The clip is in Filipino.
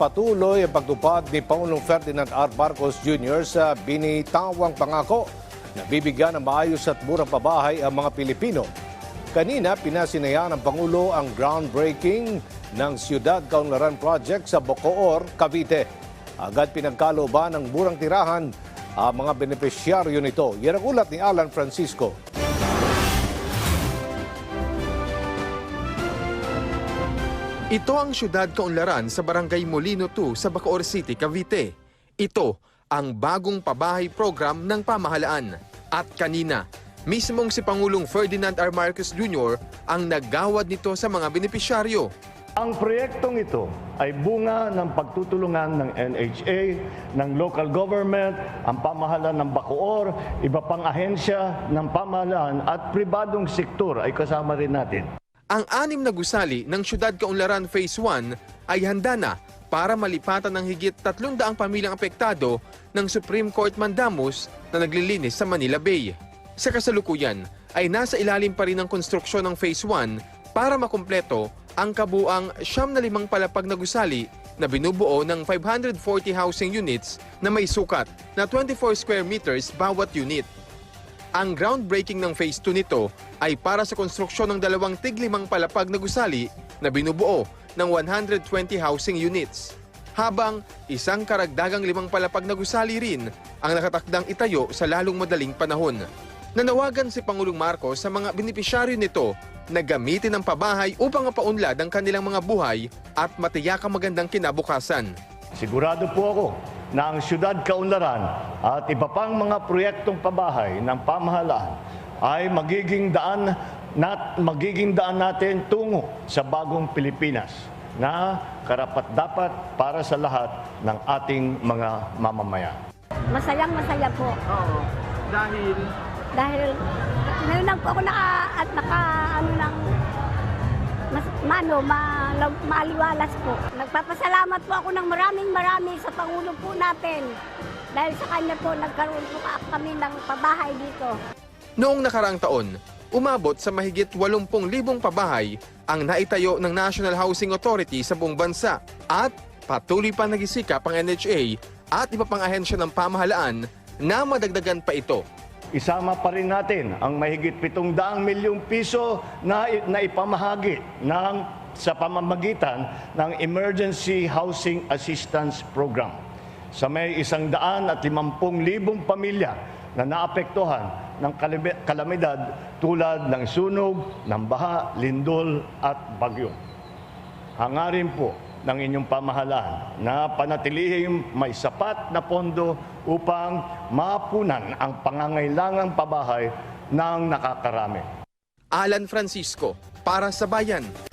patuloy ang pagtupad ni Pangulong Ferdinand R. Marcos Jr. sa binitawang pangako na bibigyan ng maayos at murang pabahay ang mga Pilipino. Kanina, pinasinayaan ng Pangulo ang groundbreaking ng Ciudad Kaunlaran Project sa Bocoor, Cavite. Agad pinagkalooban ng murang tirahan ang mga benepisyaryo nito. Yan ang ulat ni Alan Francisco. Ito ang siyudad kaunlaran sa Barangay Molino 2 sa Bacoor City, Cavite. Ito ang bagong pabahay program ng pamahalaan. At kanina, mismong si Pangulong Ferdinand R. Marcos Jr. ang naggawad nito sa mga benepisyaryo. Ang proyektong ito ay bunga ng pagtutulungan ng NHA, ng local government, ang pamahalaan ng Bacoor, iba pang ahensya ng pamahalaan at pribadong sektor ay kasama rin natin. Ang anim na gusali ng Siyudad Kaunlaran Phase 1 ay handa na para malipatan ng higit 300 pamilyang apektado ng Supreme Court mandamus na naglilinis sa Manila Bay. Sa kasalukuyan ay nasa ilalim pa rin ng konstruksyon ng Phase 1 para makumpleto ang kabuang siyam na limang palapag na gusali na binubuo ng 540 housing units na may sukat na 24 square meters bawat unit. Ang groundbreaking ng Phase 2 nito ay para sa konstruksyon ng dalawang tiglimang palapag na gusali na binubuo ng 120 housing units. Habang isang karagdagang limang palapag na gusali rin ang nakatakdang itayo sa lalong madaling panahon. Nanawagan si Pangulong Marcos sa mga benepisyaryo nito na gamitin ang pabahay upang mapaunlad ang kanilang mga buhay at matiyak ang magandang kinabukasan. Sigurado po ako na ang Siyudad Kaunlaran at iba pang mga proyektong pabahay ng pamahalaan ay magiging daan nat magiging daan natin tungo sa bagong Pilipinas na karapat dapat para sa lahat ng ating mga mamamayan. Masayang masaya po. Oo, dahil Dahil ngayon lang po ako naka, at naka, ano lang, mas, mano, ma, lag- maaliwalas po. Nagpapasalamat po ako ng maraming marami sa Pangulo po natin. Dahil sa kanya po, nagkaroon po ka- kami ng pabahay dito. Noong nakaraang taon, umabot sa mahigit 80,000 pabahay ang naitayo ng National Housing Authority sa buong bansa at patuloy pa nagisikap ang NHA at iba pang ahensya ng pamahalaan na madagdagan pa ito. Isama pa rin natin ang mahigit 700 milyong piso na, na ipamahagi ng, sa pamamagitan ng Emergency Housing Assistance Program sa may isang daan at limampung libong pamilya na naapektuhan ng kalamidad tulad ng sunog, ng baha, lindol at bagyo. Hangarin po ng inyong pamahalaan na panatilihing may sapat na pondo upang mapunan ang pangangailangang pabahay ng nakakarami. Alan Francisco, para sa bayan.